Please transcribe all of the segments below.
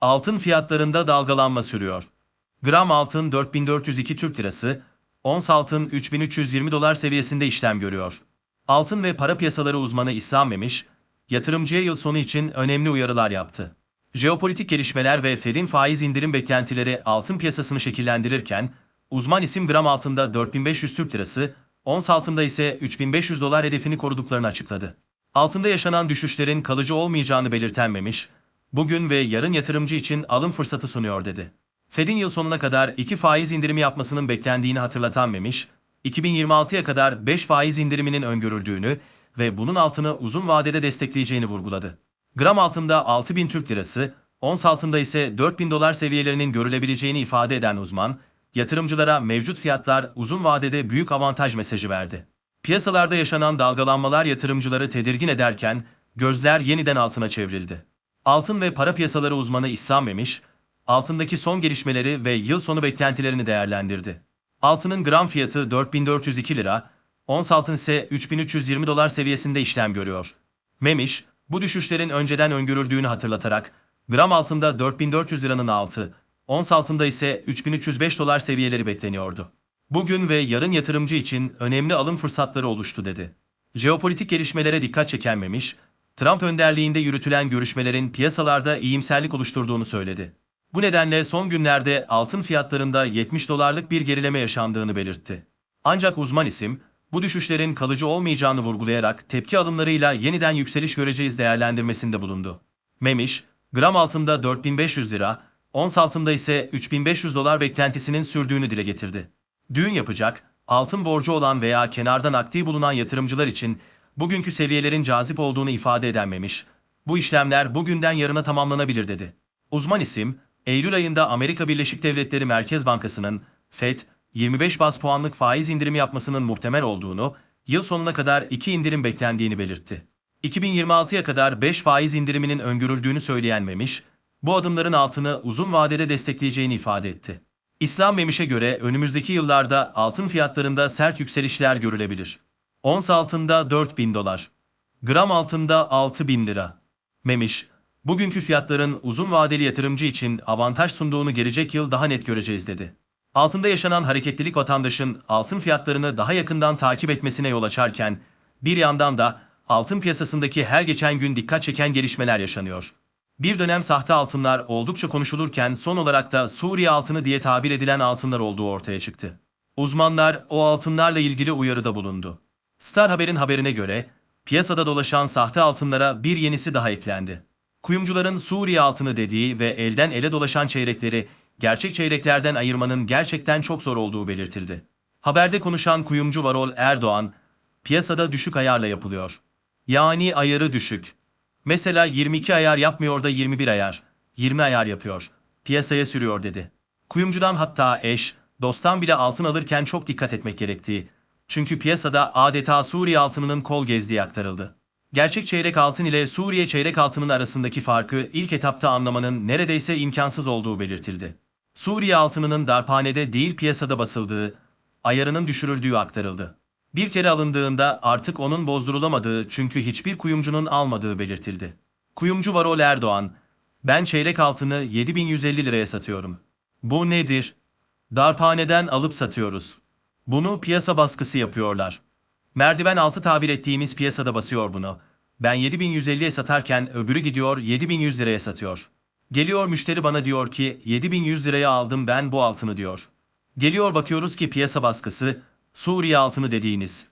Altın fiyatlarında dalgalanma sürüyor. Gram altın 4402 Türk Lirası, ons altın 3320 dolar seviyesinde işlem görüyor. Altın ve para piyasaları uzmanı İslam Memiş, yatırımcıya yıl sonu için önemli uyarılar yaptı. Jeopolitik gelişmeler ve Fed'in faiz indirim beklentileri altın piyasasını şekillendirirken, uzman isim gram altında 4500 Türk Lirası, ons altında ise 3500 dolar hedefini koruduklarını açıkladı. Altında yaşanan düşüşlerin kalıcı olmayacağını belirten Memiş, bugün ve yarın yatırımcı için alım fırsatı sunuyor dedi. Fed'in yıl sonuna kadar 2 faiz indirimi yapmasının beklendiğini hatırlatan Memiş, 2026'ya kadar 5 faiz indiriminin öngörüldüğünü ve bunun altını uzun vadede destekleyeceğini vurguladı. Gram altında 6000 Türk Lirası, ons altında ise 4000 dolar seviyelerinin görülebileceğini ifade eden uzman, yatırımcılara mevcut fiyatlar uzun vadede büyük avantaj mesajı verdi. Piyasalarda yaşanan dalgalanmalar yatırımcıları tedirgin ederken gözler yeniden altına çevrildi. Altın ve para piyasaları uzmanı İslam Memiş, altındaki son gelişmeleri ve yıl sonu beklentilerini değerlendirdi. Altının gram fiyatı 4402 lira, ons altın ise 3320 dolar seviyesinde işlem görüyor. Memiş, bu düşüşlerin önceden öngörüldüğünü hatırlatarak, gram altında 4400 liranın altı, ons altında ise 3305 dolar seviyeleri bekleniyordu. Bugün ve yarın yatırımcı için önemli alım fırsatları oluştu dedi. Jeopolitik gelişmelere dikkat çeken Memiş, Trump önderliğinde yürütülen görüşmelerin piyasalarda iyimserlik oluşturduğunu söyledi. Bu nedenle son günlerde altın fiyatlarında 70 dolarlık bir gerileme yaşandığını belirtti. Ancak uzman isim, bu düşüşlerin kalıcı olmayacağını vurgulayarak tepki alımlarıyla yeniden yükseliş göreceğiz değerlendirmesinde bulundu. Memiş, gram altında 4500 lira, ons altında ise 3500 dolar beklentisinin sürdüğünü dile getirdi. Düğün yapacak, altın borcu olan veya kenardan aktif bulunan yatırımcılar için bugünkü seviyelerin cazip olduğunu ifade eden Memiş, bu işlemler bugünden yarına tamamlanabilir dedi. Uzman isim, Eylül ayında Amerika Birleşik Devletleri Merkez Bankası'nın FED 25 bas puanlık faiz indirimi yapmasının muhtemel olduğunu, yıl sonuna kadar 2 indirim beklendiğini belirtti. 2026'ya kadar 5 faiz indiriminin öngörüldüğünü söyleyen Memiş, bu adımların altını uzun vadede destekleyeceğini ifade etti. İslam Memiş'e göre önümüzdeki yıllarda altın fiyatlarında sert yükselişler görülebilir. Ons altında 4000 dolar, gram altında 6000 lira. Memiş, bugünkü fiyatların uzun vadeli yatırımcı için avantaj sunduğunu gelecek yıl daha net göreceğiz dedi. Altında yaşanan hareketlilik vatandaşın altın fiyatlarını daha yakından takip etmesine yol açarken, bir yandan da altın piyasasındaki her geçen gün dikkat çeken gelişmeler yaşanıyor. Bir dönem sahte altınlar oldukça konuşulurken son olarak da Suriye altını diye tabir edilen altınlar olduğu ortaya çıktı. Uzmanlar o altınlarla ilgili uyarıda bulundu. Star Haber'in haberine göre piyasada dolaşan sahte altınlara bir yenisi daha eklendi. Kuyumcuların Suriye altını dediği ve elden ele dolaşan çeyrekleri gerçek çeyreklerden ayırmanın gerçekten çok zor olduğu belirtildi. Haberde konuşan kuyumcu Varol Erdoğan, piyasada düşük ayarla yapılıyor. Yani ayarı düşük. Mesela 22 ayar yapmıyor da 21 ayar, 20 ayar yapıyor. Piyasaya sürüyor dedi. Kuyumcudan hatta eş, dosttan bile altın alırken çok dikkat etmek gerektiği. Çünkü piyasada adeta Suriye altınının kol gezdiği aktarıldı. Gerçek çeyrek altın ile Suriye çeyrek altının arasındaki farkı ilk etapta anlamanın neredeyse imkansız olduğu belirtildi. Suriye altınının darphanede değil piyasada basıldığı, ayarının düşürüldüğü aktarıldı. Bir kere alındığında artık onun bozdurulamadığı çünkü hiçbir kuyumcunun almadığı belirtildi. Kuyumcu Varol Erdoğan, ben çeyrek altını 7150 liraya satıyorum. Bu nedir? Darphaneden alıp satıyoruz. Bunu piyasa baskısı yapıyorlar. Merdiven altı tabir ettiğimiz piyasada basıyor bunu. Ben 7150'ye satarken öbürü gidiyor 7100 liraya satıyor. Geliyor müşteri bana diyor ki 7100 liraya aldım ben bu altını diyor. Geliyor bakıyoruz ki piyasa baskısı Suriye altını dediğiniz.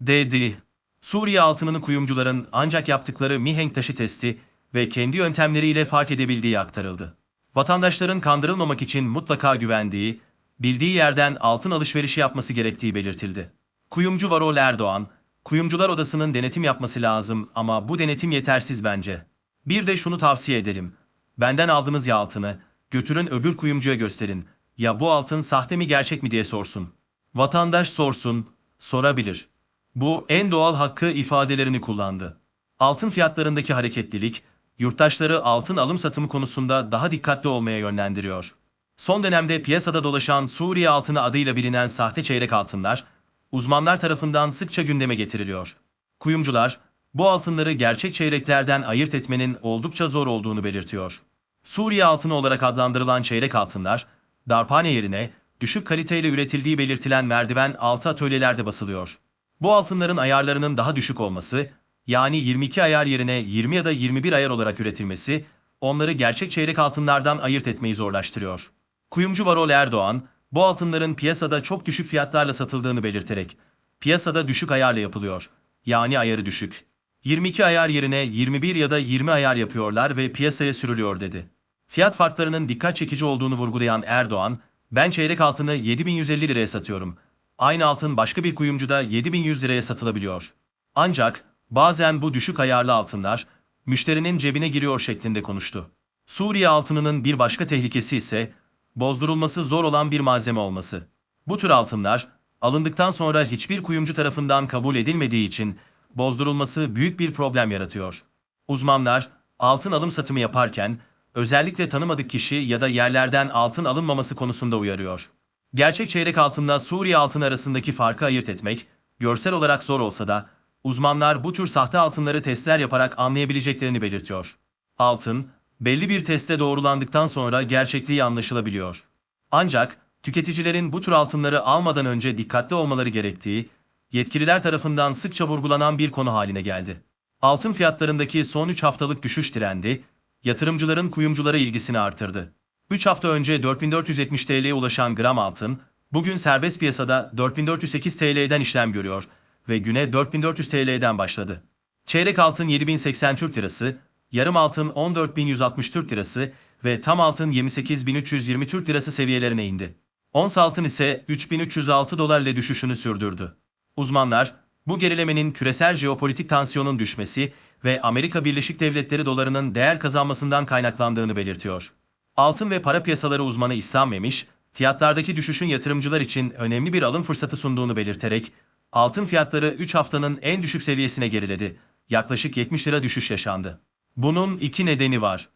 Dedi. Suriye altınını kuyumcuların ancak yaptıkları mihenk taşı testi ve kendi yöntemleriyle fark edebildiği aktarıldı. Vatandaşların kandırılmamak için mutlaka güvendiği, bildiği yerden altın alışverişi yapması gerektiği belirtildi. Kuyumcu Varol Erdoğan, Kuyumcular Odası'nın denetim yapması lazım ama bu denetim yetersiz bence. Bir de şunu tavsiye ederim. Benden aldığınız ya altını, götürün öbür kuyumcuya gösterin. Ya bu altın sahte mi gerçek mi diye sorsun. Vatandaş sorsun, sorabilir. Bu en doğal hakkı ifadelerini kullandı. Altın fiyatlarındaki hareketlilik, yurttaşları altın alım satımı konusunda daha dikkatli olmaya yönlendiriyor. Son dönemde piyasada dolaşan Suriye altını adıyla bilinen sahte çeyrek altınlar, uzmanlar tarafından sıkça gündeme getiriliyor. Kuyumcular, bu altınları gerçek çeyreklerden ayırt etmenin oldukça zor olduğunu belirtiyor. Suriye altını olarak adlandırılan çeyrek altınlar, darphane yerine düşük kaliteyle üretildiği belirtilen merdiven altı atölyelerde basılıyor. Bu altınların ayarlarının daha düşük olması, yani 22 ayar yerine 20 ya da 21 ayar olarak üretilmesi, onları gerçek çeyrek altınlardan ayırt etmeyi zorlaştırıyor. Kuyumcu Varol Erdoğan, bu altınların piyasada çok düşük fiyatlarla satıldığını belirterek, piyasada düşük ayarla yapılıyor, yani ayarı düşük. 22 ayar yerine 21 ya da 20 ayar yapıyorlar ve piyasaya sürülüyor dedi. Fiyat farklarının dikkat çekici olduğunu vurgulayan Erdoğan, ben çeyrek altını 7150 liraya satıyorum. Aynı altın başka bir kuyumcuda 7100 liraya satılabiliyor. Ancak bazen bu düşük ayarlı altınlar müşterinin cebine giriyor şeklinde konuştu. Suriye altınının bir başka tehlikesi ise bozdurulması zor olan bir malzeme olması. Bu tür altınlar alındıktan sonra hiçbir kuyumcu tarafından kabul edilmediği için bozdurulması büyük bir problem yaratıyor. Uzmanlar altın alım satımı yaparken özellikle tanımadık kişi ya da yerlerden altın alınmaması konusunda uyarıyor. Gerçek çeyrek altınla Suriye altın arasındaki farkı ayırt etmek görsel olarak zor olsa da uzmanlar bu tür sahte altınları testler yaparak anlayabileceklerini belirtiyor. Altın, belli bir teste doğrulandıktan sonra gerçekliği anlaşılabiliyor. Ancak tüketicilerin bu tür altınları almadan önce dikkatli olmaları gerektiği yetkililer tarafından sıkça vurgulanan bir konu haline geldi. Altın fiyatlarındaki son 3 haftalık düşüş trendi yatırımcıların kuyumculara ilgisini artırdı. 3 hafta önce 4470 TL'ye ulaşan gram altın, bugün serbest piyasada 4408 TL'den işlem görüyor ve güne 4400 TL'den başladı. Çeyrek altın 7080 Türk Lirası, yarım altın 14160 Türk Lirası ve tam altın 28320 Türk Lirası seviyelerine indi. Ons altın ise 3306 dolar ile düşüşünü sürdürdü. Uzmanlar, bu gerilemenin küresel jeopolitik tansiyonun düşmesi ve Amerika Birleşik Devletleri dolarının değer kazanmasından kaynaklandığını belirtiyor. Altın ve para piyasaları uzmanı İslam Memiş, fiyatlardaki düşüşün yatırımcılar için önemli bir alım fırsatı sunduğunu belirterek, altın fiyatları 3 haftanın en düşük seviyesine geriledi. Yaklaşık 70 lira düşüş yaşandı. Bunun iki nedeni var.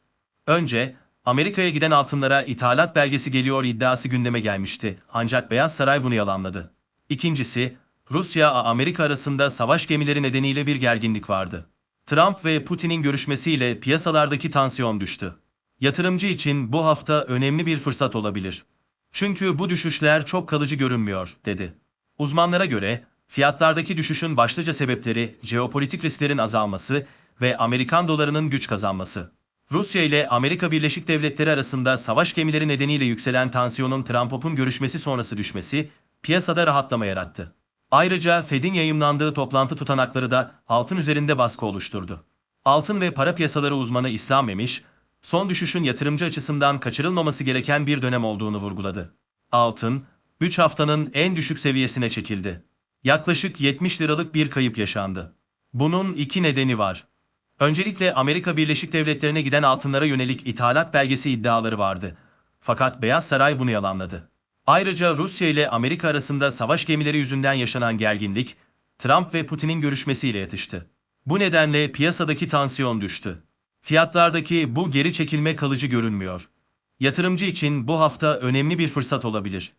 Önce, Amerika'ya giden altınlara ithalat belgesi geliyor iddiası gündeme gelmişti. Ancak Beyaz Saray bunu yalanladı. İkincisi, Rusya-Amerika arasında savaş gemileri nedeniyle bir gerginlik vardı. Trump ve Putin'in görüşmesiyle piyasalardaki tansiyon düştü. Yatırımcı için bu hafta önemli bir fırsat olabilir. Çünkü bu düşüşler çok kalıcı görünmüyor, dedi. Uzmanlara göre, fiyatlardaki düşüşün başlıca sebepleri jeopolitik risklerin azalması ve Amerikan dolarının güç kazanması. Rusya ile Amerika Birleşik Devletleri arasında savaş gemileri nedeniyle yükselen tansiyonun Trump'ın görüşmesi sonrası düşmesi, piyasada rahatlama yarattı. Ayrıca Fed'in yayımlandığı toplantı tutanakları da altın üzerinde baskı oluşturdu. Altın ve para piyasaları uzmanı İslam Memiş, son düşüşün yatırımcı açısından kaçırılmaması gereken bir dönem olduğunu vurguladı. Altın, 3 haftanın en düşük seviyesine çekildi. Yaklaşık 70 liralık bir kayıp yaşandı. Bunun iki nedeni var. Öncelikle Amerika Birleşik Devletleri'ne giden altınlara yönelik ithalat belgesi iddiaları vardı. Fakat Beyaz Saray bunu yalanladı. Ayrıca Rusya ile Amerika arasında savaş gemileri yüzünden yaşanan gerginlik, Trump ve Putin'in görüşmesiyle yatıştı. Bu nedenle piyasadaki tansiyon düştü. Fiyatlardaki bu geri çekilme kalıcı görünmüyor. Yatırımcı için bu hafta önemli bir fırsat olabilir.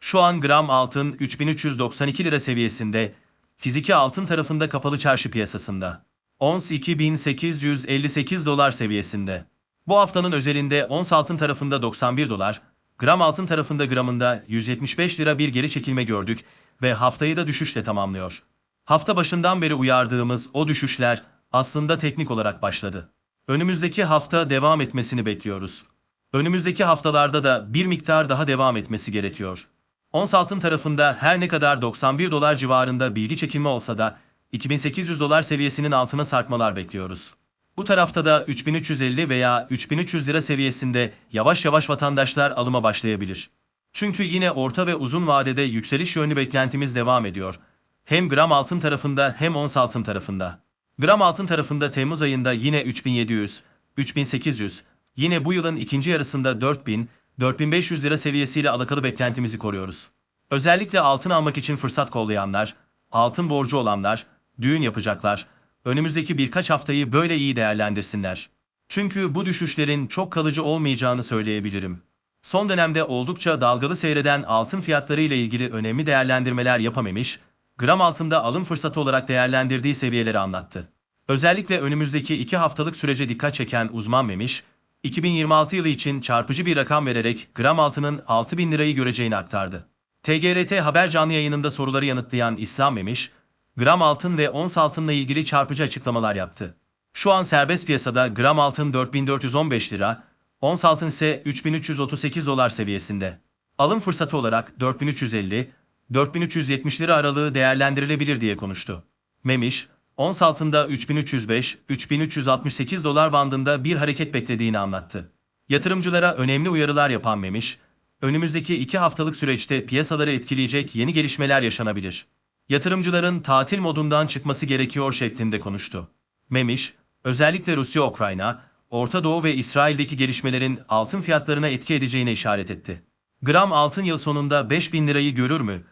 Şu an gram altın 3392 lira seviyesinde, fiziki altın tarafında kapalı çarşı piyasasında. Ons 2858 dolar seviyesinde. Bu haftanın özelinde ons altın tarafında 91 dolar, gram altın tarafında gramında 175 lira bir geri çekilme gördük ve haftayı da düşüşle tamamlıyor. Hafta başından beri uyardığımız o düşüşler aslında teknik olarak başladı. Önümüzdeki hafta devam etmesini bekliyoruz. Önümüzdeki haftalarda da bir miktar daha devam etmesi gerekiyor. Ons altın tarafında her ne kadar 91 dolar civarında bilgi çekilme olsa da 2800 dolar seviyesinin altına sarkmalar bekliyoruz. Bu tarafta da 3350 veya 3300 lira seviyesinde yavaş yavaş vatandaşlar alıma başlayabilir. Çünkü yine orta ve uzun vadede yükseliş yönlü beklentimiz devam ediyor. Hem gram altın tarafında hem ons altın tarafında. Gram altın tarafında Temmuz ayında yine 3700, 3800, yine bu yılın ikinci yarısında 4000, 4500 lira seviyesiyle alakalı beklentimizi koruyoruz. Özellikle altın almak için fırsat kollayanlar, altın borcu olanlar, düğün yapacaklar, önümüzdeki birkaç haftayı böyle iyi değerlendirsinler. Çünkü bu düşüşlerin çok kalıcı olmayacağını söyleyebilirim. Son dönemde oldukça dalgalı seyreden altın fiyatları ile ilgili önemli değerlendirmeler yapamamış, gram altında alım fırsatı olarak değerlendirdiği seviyeleri anlattı. Özellikle önümüzdeki iki haftalık sürece dikkat çeken uzman Memiş, 2026 yılı için çarpıcı bir rakam vererek gram altının 6000 lirayı göreceğini aktardı. TGRT Haber canlı yayınında soruları yanıtlayan İslam Memiş, gram altın ve ons altınla ilgili çarpıcı açıklamalar yaptı. Şu an serbest piyasada gram altın 4415 lira, ons altın ise 3338 dolar seviyesinde. Alım fırsatı olarak 4350, 4370 lira aralığı değerlendirilebilir diye konuştu. Memiş, ons altında 3305-3368 dolar bandında bir hareket beklediğini anlattı. Yatırımcılara önemli uyarılar yapan Memiş, önümüzdeki iki haftalık süreçte piyasaları etkileyecek yeni gelişmeler yaşanabilir. Yatırımcıların tatil modundan çıkması gerekiyor şeklinde konuştu. Memiş, özellikle Rusya-Ukrayna, Orta Doğu ve İsrail'deki gelişmelerin altın fiyatlarına etki edeceğine işaret etti. Gram altın yıl sonunda 5000 lirayı görür mü?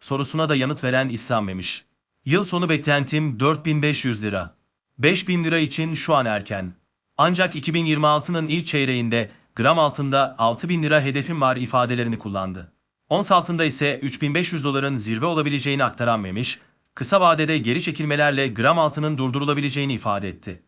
Sorusuna da yanıt veren İslam Memiş. Yıl sonu beklentim 4500 lira. 5000 lira için şu an erken. Ancak 2026'nın ilk çeyreğinde gram altında 6000 lira hedefim var ifadelerini kullandı. Ons altında ise 3500 doların zirve olabileceğini aktaran Memiş, kısa vadede geri çekilmelerle gram altının durdurulabileceğini ifade etti.